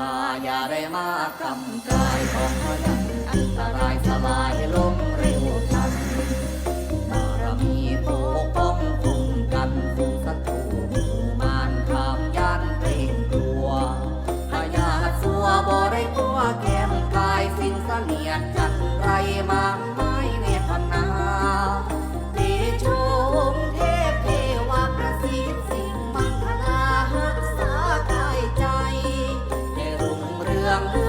ข้าอย่าได้มากำกายของพยันอันตรายสลายลงเร็วทันบารมีปกป้องคุ้มกันฝูงศัตรูมู่มารขามยานเกรงกลัวพญาสัวบ่ได้กลัวแก้มกายสิ่งเสนียดจันไรมาไ รักษากายใจ ให้รุ่งเรือง